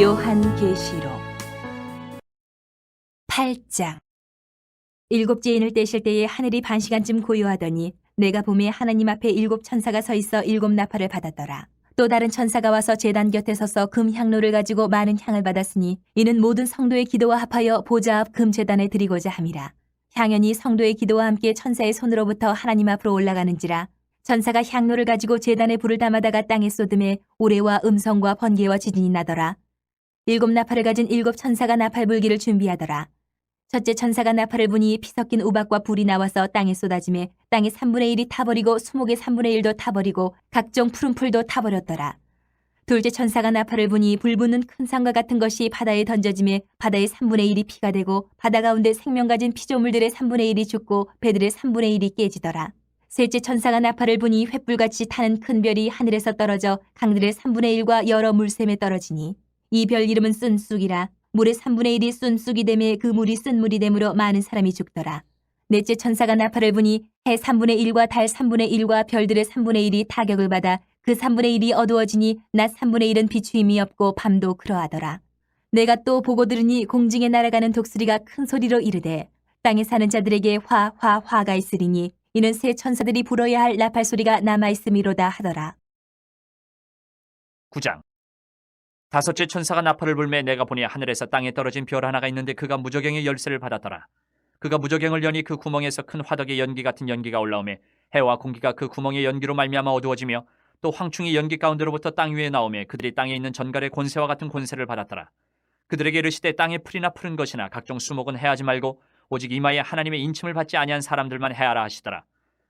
요한계시록 8장 일곱 제인을 떼실 때에 하늘이 반 시간쯤 고요하더니 내가 봄에 하나님 앞에 일곱 천사가 서 있어 일곱 나팔을 받았더라. 또 다른 천사가 와서 제단 곁에 서서 금 향로를 가지고 많은 향을 받았으니 이는 모든 성도의 기도와 합하여 보좌 앞 금 제단에 드리고자 함이라. 향연이 성도의 기도와 함께 천사의 손으로부터 하나님 앞으로 올라가는지라 천사가 향로를 가지고 제단에 불을 담아다가 땅에 쏟음에 우레와 음성과 번개와 지진이 나더라. 일곱 나팔을 가진 일곱 천사가 나팔 불기를 준비하더라. 첫째 천사가 나팔을 부니 피 섞인 우박과 불이 나와서 땅에 쏟아짐에 땅의 3분의 1이 타버리고 수목의 3분의 1도 타버리고 각종 푸른 풀도 타버렸더라. 둘째 천사가 나팔을 부니 불 붙는 큰 산과 같은 것이 바다에 던져짐에 바다의 3분의 1이 피가 되고 바다 가운데 생명 가진 피조물들의 3분의 1이 죽고 배들의 3분의 1이 깨지더라. 셋째 천사가 나팔을 부니 횃불같이 타는 큰 별이 하늘에서 떨어져 강들의 3분의 1과 여러 물샘에 떨어지니 이 별 이름은 쓴쑥이라 물의 3분의 1이 쓴쑥이 되매 그 물이 쓴 물이 되므로 많은 사람이 죽더라. 넷째 천사가 나팔을 부니 해 3분의 1과 달 3분의 1과 별들의 3분의 1이 타격을 받아 그 3분의 1이 어두워지니 낮 3분의 1은 비추임이 없고 밤도 그러하더라. 내가 또 보고 들으니 공중에 날아가는 독수리가 큰 소리로 이르되 땅에 사는 자들에게 화, 화, 화가 있으리니 이는 새 천사들이 불어야 할 나팔 소리가 남아있음이로다 하더라. 9장 다섯째 천사가 나팔을 불매 내가 보니 하늘에서 땅에 떨어진 별 하나가 있는데 그가 무저경의 열쇠를 받았더라. 그가 무저경을 여니 그 구멍에서 큰 화덕의 연기 같은 연기가 올라오매 해와 공기가 그 구멍의 연기로 말미암아 어두워지며 또 황충이 연기 가운데로부터 땅 위에 나오매 그들이 땅에 있는 전갈의 권세와 같은 권세를 받았더라. 그들에게 이르시되 땅에 풀이나 푸른 것이나 각종 수목은 해하지 말고 오직 이마에 하나님의 인침을 받지 아니한 사람들만 해하라 하시더라.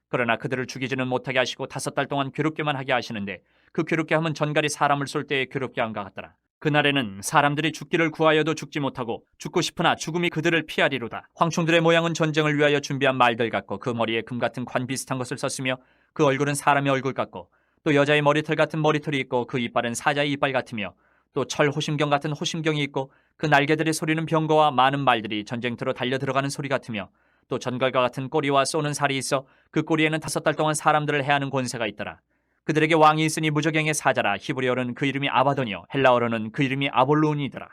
그러나 그들을 죽이지는 못하게 하시고 다섯 달 동안 괴롭게만 하게 하시는데 그 괴롭게 함은 전갈이 사람을 쏠 때에 괴롭게 함과 같더라. 그날에는 사람들이 죽기를 구하여도 죽지 못하고 죽고 싶으나 죽음이 그들을 피하리로다. 황충들의 모양은 전쟁을 위하여 준비한 말들 같고 그 머리에 금 같은 관 비슷한 것을 썼으며 그 얼굴은 사람의 얼굴 같고 또 여자의 머리털 같은 머리털이 있고 그 이빨은 사자의 이빨 같으며 또 철 호심경 같은 호심경이 있고 그 날개들의 소리는 병거와 많은 말들이 전쟁터로 달려 들어가는 소리 같으며 또 전갈과 같은 꼬리와 쏘는 살이 있어 그 꼬리에는 다섯 달 동안 사람들을 해하는 권세가 있더라. 그들에게 왕이 있으니 무적경의 사자라 히브리어로는 그 이름이 아바도니요 헬라어로는 그 이름이 아볼론이더라.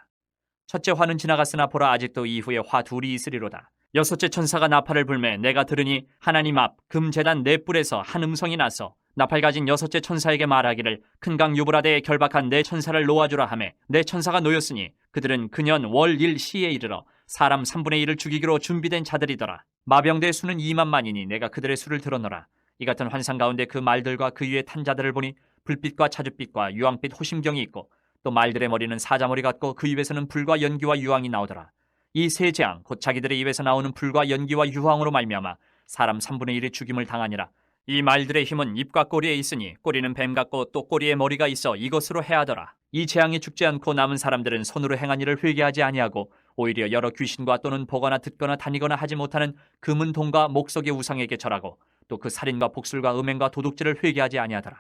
첫째 화는 지나갔으나 보라 아직도 이후에 화 둘이 있으리로다. 여섯째 천사가 나팔을 불매 내가 들으니 하나님 앞 금재단 네 뿔에서 한 음성이 나서 나팔 가진 여섯째 천사에게 말하기를 큰 강 유브라데에 결박한 네 천사를 놓아주라 하매 네 천사가 놓였으니 그들은 그년 월일 시에 이르러 사람 3분의 1을 죽이기로 준비된 자들이더라. 마병대의 수는 2만만이니 내가 그들의 수를 들어노라. 이 같은 환상 가운데 그 말들과 그 위에 탄 자들을 보니 불빛과 자줏빛과 유황빛 호심경이 있고 또 말들의 머리는 사자머리 같고 그 입에서는 불과 연기와 유황이 나오더라. 이 세 재앙 곧 자기들의 입에서 나오는 불과 연기와 유황으로 말미암아 사람 3분의 1이 죽임을 당하니라. 이 말들의 힘은 입과 꼬리에 있으니 꼬리는 뱀 같고 또 꼬리에 머리가 있어 이것으로 해하더라. 이 재앙이 죽지 않고 남은 사람들은 손으로 행한 일을 회개하지 아니하고 오히려 여러 귀신과 또는 보거나 듣거나 다니거나 하지 못하는 금은 동과 목석의 우상에게 절하고 또 그 살인과 복술과 음행과 도둑질을 회개하지 아니하더라.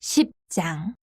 10장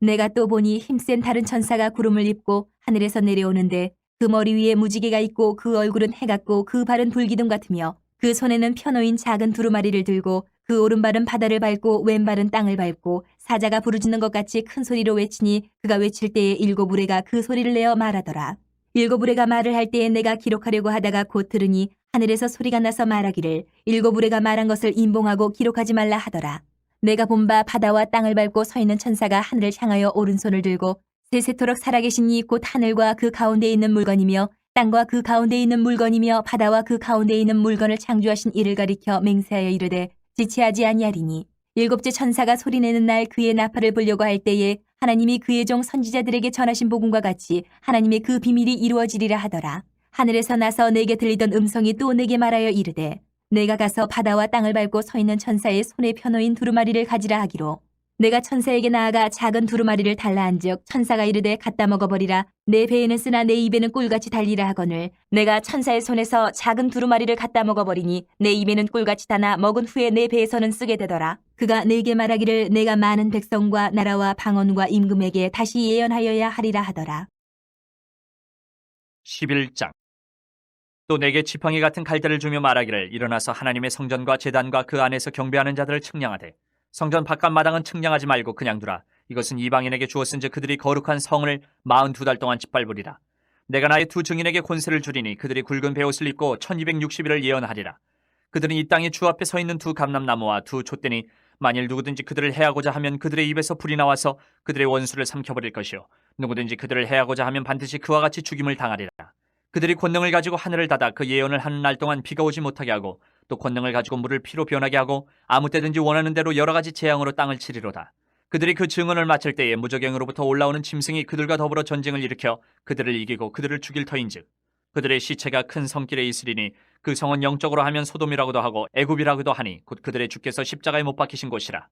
내가 또 보니 힘센 다른 천사가 구름을 입고 하늘에서 내려오는데 그 머리 위에 무지개가 있고 그 얼굴은 해 같고 그 발은 불기둥 같으며 그 손에는 펴놓인 작은 두루마리를 들고 그 오른발은 바다를 밟고 왼발은 땅을 밟고 사자가 부르짖는 것 같이 큰 소리로 외치니 그가 외칠 때에 일곱 우레가 그 소리를 내어 말하더라. 일곱 우레가 말을 할 때에 내가 기록하려고 하다가 곧 들으니 하늘에서 소리가 나서 말하기를 일곱 우레가 말한 것을 인봉하고 기록하지 말라 하더라. 내가 본 바 바다와 땅을 밟고 서 있는 천사가 하늘을 향하여 오른손을 들고 세세토록 살아계신 이 곧 하늘과 그 가운데 있는 물건이며 땅과 그 가운데 있는 물건이며 바다와 그 가운데 있는 물건을 창조하신 이를 가리켜 맹세하여 이르되 지체하지 아니하리니 일곱째 천사가 소리내는 날 그의 나팔을 불려고 할 때에 하나님이 그의 종 선지자들에게 전하신 복음과 같이 하나님의 그 비밀이 이루어지리라 하더라. 하늘에서 나서 내게 들리던 음성이 또 내게 말하여 이르되 내가 가서 바다와 땅을 밟고 서 있는 천사의 손에 펴놓인 두루마리를 가지라 하기로. 내가 천사에게 나아가 작은 두루마리를 달라한즉 천사가 이르되 갖다 먹어버리라. 내 배에는 쓰나 내 입에는 꿀같이 달리라 하거늘. 내가 천사의 손에서 작은 두루마리를 갖다 먹어버리니 내 입에는 꿀같이 다나 먹은 후에 내 배에서는 쓰게 되더라 그가 내게 말하기를 내가 많은 백성과 나라와 방언과 임금에게 다시 예언하여야 하리라 하더라 11장 또 내게 지팡이 같은 갈대를 주며 말하기를 일어나서 하나님의 성전과 제단과 그 안에서 경배하는 자들을 측량하되 성전 바깥 마당은 측량하지 말고 그냥 두라 이것은 이방인에게 주었은즉 그들이 거룩한 성을 마흔 두 달 동안 짓밟으리라. 내가 나의 두 증인에게 권세를 주리니 그들이 굵은 베옷을 입고 1260일을 예언하리라. 그들은 이 땅에 주 앞에 서 있는 두 감람나무와 두 촛대니 만일 누구든지 그들을 해하고자 하면 그들의 입에서 불이 나와서 그들의 원수를 삼켜버릴 것이요 누구든지 그들을 해하고자 하면 반드시 그와 같이 죽임을 당하리라. 그들이 권능을 가지고 하늘을 닫아 그 예언을 하는 날 동안 비가 오지 못하게 하고 또 권능을 가지고 물을 피로 변하게 하고 아무 때든지 원하는 대로 여러 가지 재앙으로 땅을 치리로다. 그들이 그 증언을 마칠 때에 무적행으로부터 올라오는 짐승이 그들과 더불어 전쟁을 일으켜 그들을 이기고 그들을 죽일 터인즉 그들의 시체가 큰 성길에 있으리니 그 성은 영적으로 하면 소돔이라고도 하고 애굽이라고도 하니 곧 그들의 주께서 십자가에 못 박히신 곳이라.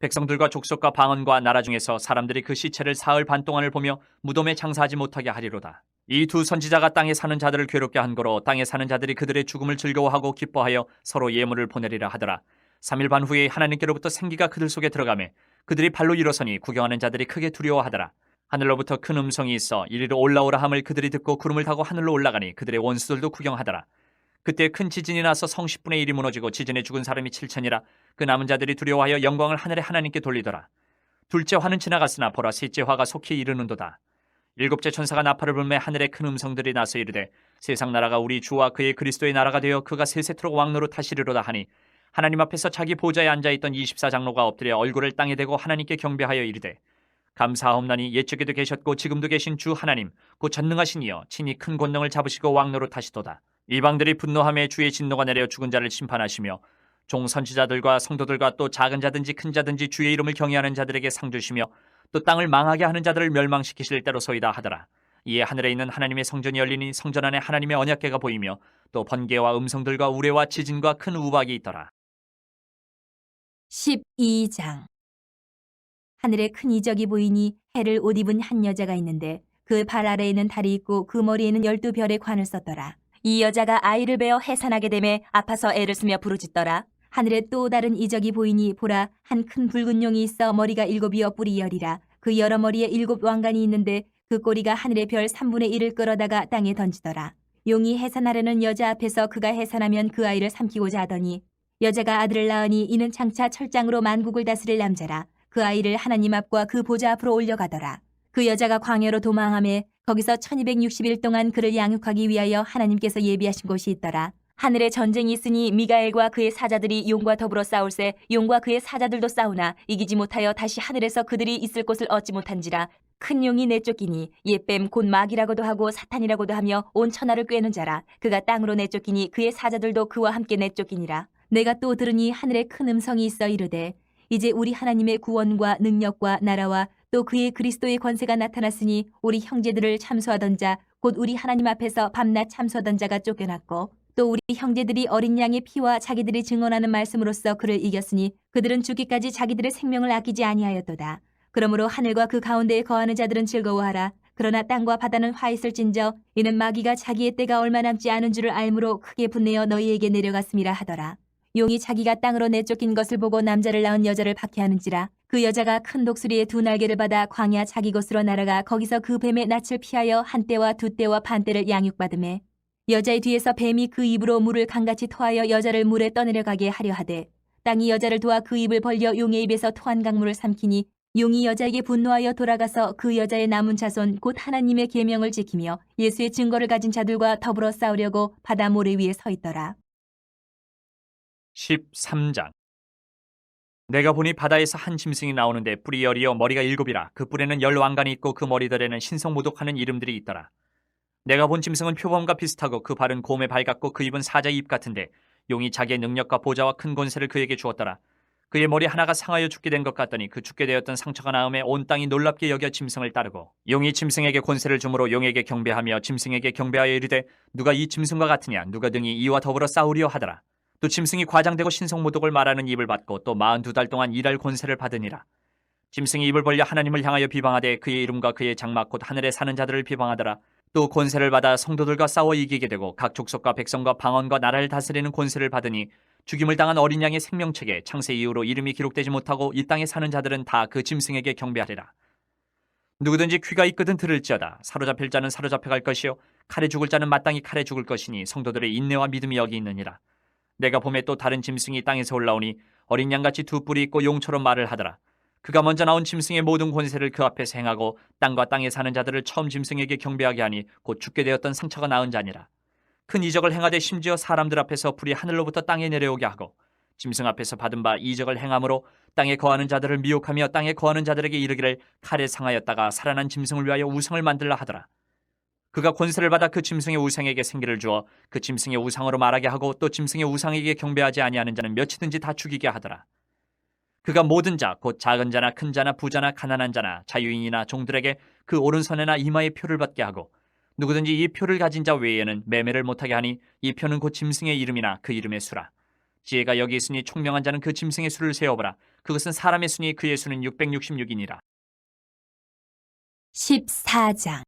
백성들과 족속과 방언과 나라 중에서 사람들이 그 시체를 사흘 반 동안을 보며 무덤에 장사하지 못하게 하리로다. 이 두 선지자가 땅에 사는 자들을 괴롭게 한 거로 땅에 사는 자들이 그들의 죽음을 즐거워하고 기뻐하여 서로 예물을 보내리라 하더라. 3일 반 후에 하나님께로부터 생기가 그들 속에 들어가매 그들이 발로 일어서니 구경하는 자들이 크게 두려워하더라. 하늘로부터 큰 음성이 있어 이리로 올라오라 함을 그들이 듣고 구름을 타고 하늘로 올라가니 그들의 원수들도 구경하더라. 그때 큰 지진이 나서 성 10분의 1이 무너지고 지진에 죽은 사람이 7천이라 그 남은 자들이 두려워하여 영광을 하늘의 하나님께 돌리더라. 둘째 화는 지나갔으나 보라 셋째 화가 속히 이르는도다. 일곱째 천사가 나팔을 불매 하늘에 큰 음성들이 나서 이르되 세상 나라가 우리 주와 그의 그리스도의 나라가 되어 그가 세세토록 왕노로 타시리로다 하니 하나님 앞에서 자기 보좌에 앉아 있던 24장로가 엎드려 얼굴을 땅에 대고 하나님께 경배하여 이르되 감사하옵나니 옛적에도 계셨고 지금도 계신 주 하나님 곧 전능하신 이여 친히 큰 권능을 잡으시고 왕노로 타시도다. 이방들이 분노함에 주의 진노가 내려 죽은 자를 심판하시며 종 선지자들과 성도들과 또 작은 자든지 큰 자든지 주의 이름을 경외하는 자들에게 상 주시며 또 땅을 망하게 하는 자들을 멸망시키실 때로소이다 하더라. 이에 하늘에 있는 하나님의 성전이 열리니 성전 안에 하나님의 언약궤가 보이며 또 번개와 음성들과 우레와 지진과 큰 우박이 있더라. 12장 하늘에 큰 이적이 보이니 해를 옷 입은 한 여자가 있는데 그 발 아래에는 달이 있고 그 머리에는 열두 별의 관을 썼더라. 이 여자가 아이를 베어 해산하게 되매 아파서 애를 쓰며 부르짖더라. 하늘에 또 다른 이적이 보이니 보라 한 큰 붉은 용이 있어 머리가 일곱이어 뿔이 열이라 그 여러 머리에 일곱 왕관이 있는데 그 꼬리가 하늘의 별 3분의 1을 끌어다가 땅에 던지더라. 용이 해산하려는 여자 앞에서 그가 해산하면 그 아이를 삼키고자 하더니 여자가 아들을 낳으니 이는 장차 철장으로 만국을 다스릴 남자라. 그 아이를 하나님 앞과 그 보좌 앞으로 올려가더라. 그 여자가 광야로 도망함에 거기서 1260일 동안 그를 양육하기 위하여 하나님께서 예비하신 곳이 있더라. 하늘에 전쟁이 있으니 미가엘과 그의 사자들이 용과 더불어 싸울세 용과 그의 사자들도 싸우나 이기지 못하여 다시 하늘에서 그들이 있을 곳을 얻지 못한지라 큰 용이 내쫓기니 예뱀 곧 마귀라고도 하고 사탄이라고도 하며 온 천하를 꿰는 자라 그가 땅으로 내쫓기니 그의 사자들도 그와 함께 내쫓기니라 내가 또 들으니 하늘에 큰 음성이 있어 이르되 이제 우리 하나님의 구원과 능력과 나라와 또 그의 그리스도의 권세가 나타났으니 우리 형제들을 참소하던 자 곧 우리 하나님 앞에서 밤낮 참소하던 자가 쫓겨났고 또 우리 형제들이 어린 양의 피와 자기들이 증언하는 말씀으로써 그를 이겼으니 그들은 죽기까지 자기들의 생명을 아끼지 아니하였도다. 그러므로 하늘과 그 가운데에 거하는 자들은 즐거워하라. 그러나 땅과 바다는 화 있을진저 이는 마귀가 자기의 때가 얼마 남지 않은 줄을 알므로 크게 분내어 너희에게 내려갔음이라 하더라. 용이 자기가 땅으로 내쫓긴 것을 보고 남자를 낳은 여자를 박해하는지라 그 여자가 큰 독수리의 두 날개를 받아 광야 자기 곳으로 날아가 거기서 그 뱀의 낯을 피하여 한 때와 두 때와 반 때를 양육받음에 여자의 뒤에서 뱀이 그 입으로 물을 강같이 토하여 여자를 물에 떠내려가게 하려 하되 땅이 여자를 도와 그 입을 벌려 용의 입에서 토한 강물을 삼키니 용이 여자에게 분노하여 돌아가서 그 여자의 남은 자손 곧 하나님의 계명을 지키며 예수의 증거를 가진 자들과 더불어 싸우려고 바다 모래 위에 서 있더라. 13장. 내가 보니 바다에서 한 짐승이 나오는데 뿔이 열이요 머리가 일곱이라 그 뿔에는 열 왕관이 있고 그 머리들에는 신성모독하는 이름들이 있더라. 내가 본 짐승은 표범과 비슷하고 그 발은 곰의 발 같고 그 입은 사자의 입 같은데 용이 자기의 능력과 보좌와 큰 권세를 그에게 주었더라. 그의 머리 하나가 상하여 죽게 된 것 같더니 그 죽게 되었던 상처가 나음에 온 땅이 놀랍게 여겨 짐승을 따르고 용이 짐승에게 권세를 주므로 용에게 경배하며 짐승에게 경배하여 이르되 누가 이 짐승과 같으냐? 누가 등이 이와 더불어 싸우리요 하더라 또 짐승이 과장되고 신성모독을 말하는 입을 받고 또 마흔 두 달 동안 일할 권세를 받으니라. 짐승이 입을 벌려 하나님을 향하여 비방하되 그의 이름과 그의 장막 곧 하늘에 사는 자들을 비방하더라. 또 권세를 받아 성도들과 싸워 이기게 되고 각 족속과 백성과 방언과 나라를 다스리는 권세를 받으니 죽임을 당한 어린 양의 생명책에 창세 이후로 이름이 기록되지 못하고 이 땅에 사는 자들은 다 그 짐승에게 경배하리라. 누구든지 귀가 있거든 들을지어다. 사로잡힐 자는 사로잡혀갈 것이요 칼에 죽을 자는 마땅히 칼에 죽을 것이니 성도들의 인내와 믿음이 여기 있느니라. 내가 봄에 또 다른 짐승이 땅에서 올라오니 어린 양같이 두 뿔이 있고 용처럼 말을 하더라. 그가 먼저 나온 짐승의 모든 권세를 그 앞에서 행하고 땅과 땅에 사는 자들을 처음 짐승에게 경배하게 하니 곧 죽게 되었던 상처가 나은 자니라. 큰 이적을 행하되 심지어 사람들 앞에서 불이 하늘로부터 땅에 내려오게 하고 짐승 앞에서 받은 바 이적을 행함으로 땅에 거하는 자들을 미혹하며 땅에 거하는 자들에게 이르기를 칼에 상하였다가 살아난 짐승을 위하여 우상을 만들라 하더라. 그가 권세를 받아 그 짐승의 우상에게 생기를 주어 그 짐승의 우상으로 말하게 하고 또 짐승의 우상에게 경배하지 아니하는 자는 몇이든지 다 죽이게 하더라. 그가 모든 자, 곧 작은 자나 큰 자나 부자나 가난한 자나 자유인이나 종들에게 그 오른손에나 이마에 표를 받게 하고 누구든지 이 표를 가진 자 외에는 매매를 못하게 하니 이 표는 곧 짐승의 이름이나 그 이름의 수라. 지혜가 여기 있으니 총명한 자는 그 짐승의 수를 세어보라. 그것은 사람의 수니 그의 수는 666이니라. 14장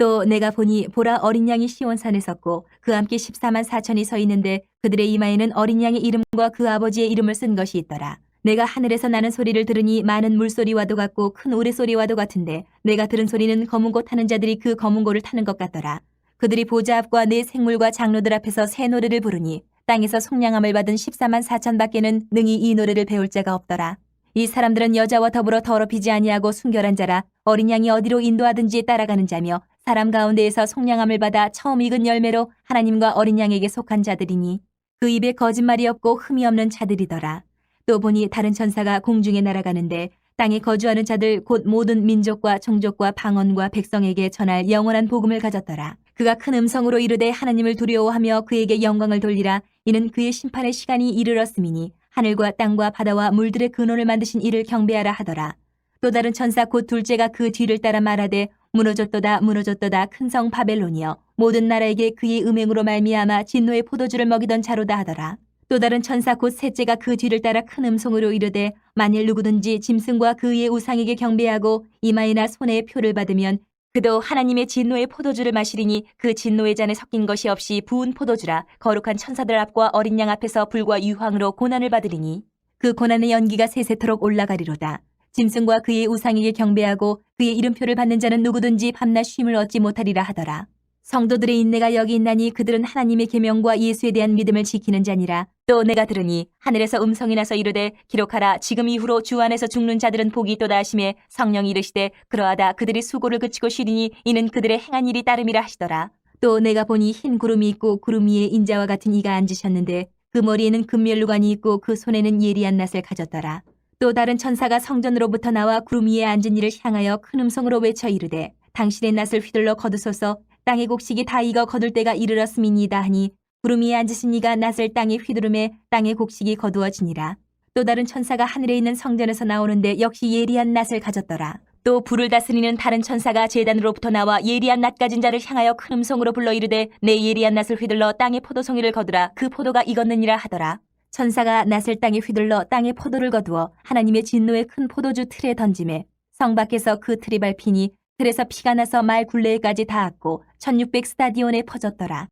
또 내가 보니 보라 어린 양이 시온산에 섰고 그 함께 14만 4천이 서 있는데 그들의 이마에는 어린 양의 이름과 그 아버지의 이름을 쓴 것이 있더라. 내가 하늘에서 나는 소리를 들으니 많은 물소리와도 같고 큰 우레소리와도 같은데 내가 들은 소리는 검은 고 타는 자들이 그 검은 고를 타는 것 같더라. 그들이 보좌 앞과 내 생물과 장로들 앞에서 새 노래를 부르니 땅에서 속량함을 받은 14만 4천 밖에는 능히 이 노래를 배울 자가 없더라. 이 사람들은 여자와 더불어 더럽히지 아니하고 순결한 자라 어린 양이 어디로 인도하든지 따라가는 자며 사람 가운데에서 속량함을 받아 처음 익은 열매로 하나님과 어린 양에게 속한 자들이니 그 입에 거짓말이 없고 흠이 없는 자들이더라. 또 보니 다른 천사가 공중에 날아가는데 땅에 거주하는 자들 곧 모든 민족과 종족과 방언과 백성에게 전할 영원한 복음을 가졌더라. 그가 큰 음성으로 이르되 하나님을 두려워하며 그에게 영광을 돌리라. 이는 그의 심판의 시간이 이르렀음이니 하늘과 땅과 바다와 물들의 근원을 만드신 이를 경배하라 하더라. 또 다른 천사 곧 둘째가 그 뒤를 따라 말하되 무너졌도다 무너졌도다 큰 성 바벨론이여 모든 나라에게 그의 음행으로 말미암아 진노의 포도주를 먹이던 자로다 하더라. 또 다른 천사 곧 셋째가 그 뒤를 따라 큰 음성으로 이르되 만일 누구든지 짐승과 그의 우상에게 경배하고 이마에나 손에 표를 받으면 그도 하나님의 진노의 포도주를 마시리니 그 진노의 잔에 섞인 것이 없이 부은 포도주라 거룩한 천사들 앞과 어린 양 앞에서 불과 유황으로 고난을 받으리니 그 고난의 연기가 세세토록 올라가리로다. 짐승과 그의 우상에게 경배하고 그의 이름표를 받는 자는 누구든지 밤낮 쉼을 얻지 못하리라 하더라. 성도들의 인내가 여기 있나니 그들은 하나님의 계명과 예수에 대한 믿음을 지키는 자니라. 또 내가 들으니 하늘에서 음성이 나서 이르되 기록하라 지금 이후로 주 안에서 죽는 자들은 복이 있도다 하심에 성령이 이르시되 그러하다 그들이 수고를 그치고 쉬리니 이는 그들의 행한 일이 따름이라 하시더라. 또 내가 보니 흰 구름이 있고 구름 위에 인자와 같은 이가 앉으셨는데 그 머리에는 금멸루관이 있고 그 손에는 예리한 낫을 가졌더라. 또 다른 천사가 성전으로부터 나와 구름 위에 앉은 이를 향하여 큰 음성으로 외쳐 이르되 당신의 낫을 휘둘러 거두소서 땅의 곡식이 다 익어 거둘 때가 이르렀음이니이다 하니 구름 위에 앉으신 이가 낫을 땅에 휘두르매 땅의 곡식이 거두어지니라. 또 다른 천사가 하늘에 있는 성전에서 나오는데 역시 예리한 낫을 가졌더라. 또 불을 다스리는 다른 천사가 제단으로부터 나와 예리한 낫 가진 자를 향하여 큰 음성으로 불러 이르되 내 예리한 낫을 휘둘러 땅의 포도송이를 거두라 그 포도가 익었느니라 하더라. 천사가 낫을 땅에 휘둘러 땅의 포도를 거두어 하나님의 진노의 큰 포도주 틀에 던짐에 성 밖에서 그 틀이 밟히니 틀에서 피가 나서 말 굴레에까지 닿았고 1600 스타디온에 퍼졌더라.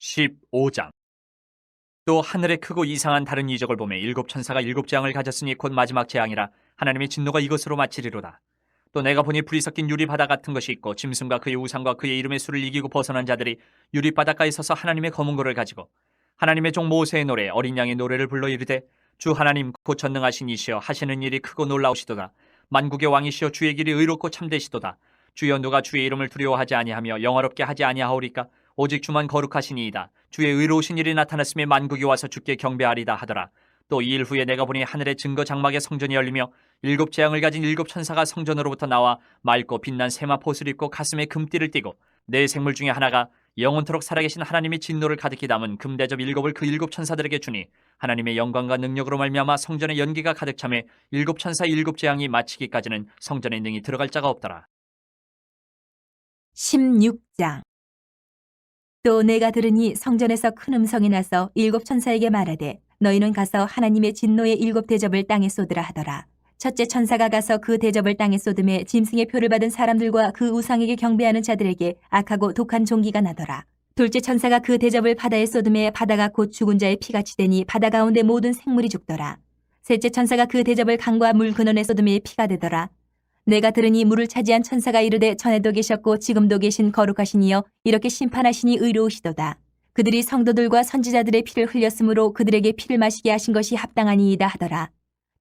15장 또 하늘에 크고 이상한 다른 이적을 보매 일곱 천사가 일곱 재앙을 가졌으니 곧 마지막 재앙이라 하나님의 진노가 이것으로 마치리로다. 또 내가 보니 불이 섞인 유리 바다 같은 것이 있고 짐승과 그의 우상과 그의 이름의 수를 이기고 벗어난 자들이 유리 바닷가에 서서 하나님의 검은 고를 가지고 하나님의 종 모세의 노래 어린 양의 노래를 불러 이르되 주 하나님 곧 전능하신 이시여 하시는 일이 크고 놀라우시도다. 만국의 왕이시여 주의 길이 의롭고 참되시도다. 주여 누가 주의 이름을 두려워하지 아니하며 영화롭게 하지 아니하오리까? 오직 주만 거룩하시니이다. 주의 의로우신 일이 나타났음에 만국이 와서 주께 경배하리다 하더라. 또 이 일 후에 내가 보니 하늘의 증거 장막의 성전이 열리며 일곱 재앙을 가진 일곱 천사가 성전으로부터 나와 맑고 빛난 세마포옷을 입고 가슴에 금띠를 띠고 내 생물 중에 하나가 영원토록 살아계신 하나님의 진노를 가득히 담은 금대접 일곱을 그 일곱 천사들에게 주니 하나님의 영광과 능력으로 말미암아 성전의 연기가 가득 참에 일곱 천사 일곱 재앙이 마치기까지는 성전에 능히 들어갈 자가 없더라 16장 또 내가 들으니 성전에서 큰 음성이 나서 일곱 천사에게 말하되 너희는 가서 하나님의 진노의 일곱 대접을 땅에 쏟으라 하더라. 첫째 천사가 가서 그 대접을 땅에 쏟음에 짐승의 표를 받은 사람들과 그 우상에게 경배하는 자들에게 악하고 독한 종기가 나더라. 둘째 천사가 그 대접을 바다에 쏟음에 바다가 곧 죽은 자의 피같이 되니 바다 가운데 모든 생물이 죽더라. 셋째 천사가 그 대접을 강과 물 근원에 쏟음에 피가 되더라. 내가 들으니 물을 차지한 천사가 이르되 전에도 계셨고 지금도 계신 거룩하시니여 이렇게 심판하시니 의로우시도다. 그들이 성도들과 선지자들의 피를 흘렸으므로 그들에게 피를 마시게 하신 것이 합당하니이다 하더라.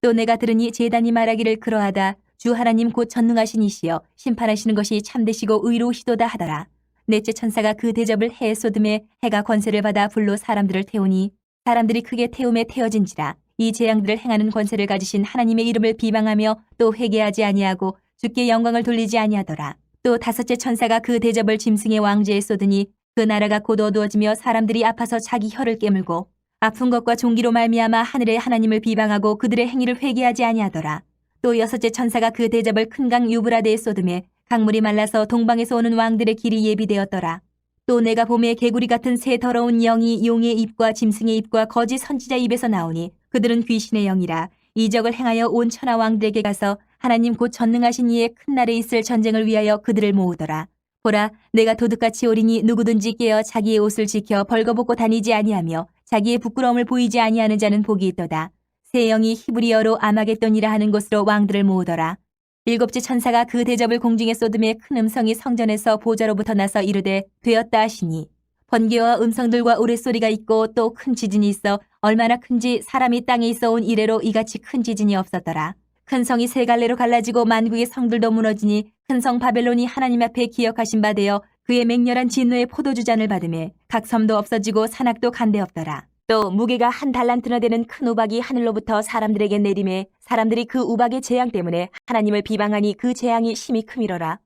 또 내가 들으니 제단이 말하기를 그러하다 주 하나님 곧 전능하신 이시여 심판하시는 것이 참되시고 의로우시도다 하더라. 넷째 천사가 그 대접을 해에 쏟음에 해가 권세를 받아 불로 사람들을 태우니 사람들이 크게 태움에 태워진지라 이 재앙들을 행하는 권세를 가지신 하나님의 이름을 비방하며 또 회개하지 아니하고 주께 영광을 돌리지 아니하더라. 또 다섯째 천사가 그 대접을 짐승의 왕제에 쏟으니 그 나라가 곧 어두워지며 사람들이 아파서 자기 혀를 깨물고 아픈 것과 종기로 말미암아 하늘의 하나님을 비방하고 그들의 행위를 회개하지 아니하더라. 또 여섯째 천사가 그 대접을 큰 강 유브라데에 쏟음에 강물이 말라서 동방에서 오는 왕들의 길이 예비되었더라. 또 내가 봄에 개구리 같은 새 더러운 영이 용의 입과 짐승의 입과 거짓 선지자 입에서 나오니 그들은 귀신의 영이라 이적을 행하여 온 천하 왕들에게 가서 하나님 곧 전능하신 이의 큰 날에 있을 전쟁을 위하여 그들을 모으더라. 보라, 내가 도둑같이 오리니 누구든지 깨어 자기의 옷을 지켜 벌거벗고 다니지 아니하며 자기의 부끄러움을 보이지 아니하는 자는 복이 있도다. 새 영이 히브리어로 아마겟돈이라 하는 곳으로 왕들을 모으더라. 일곱째 천사가 그 대접을 공중에 쏟음에 큰 음성이 성전에서 보좌로부터 나서 이르되 되었다 하시니 번개와 음성들과 우레소리가 있고 또 큰 지진이 있어 얼마나 큰지 사람이 땅에 있어 온 이래로 이같이 큰 지진이 없었더라. 큰 성이 세 갈래로 갈라지고 만국의 성들도 무너지니 큰 성 바벨론이 하나님 앞에 기억하신 바 되어 그의 맹렬한 진노의 포도주잔을 받음에 각 섬도 없어지고 산악도 간데 없더라. 또 무게가 한 달란트나 되는 큰 우박이 하늘로부터 사람들에게 내림에 사람들이 그 우박의 재앙 때문에 하나님을 비방하니 그 재앙이 심히 크미러라.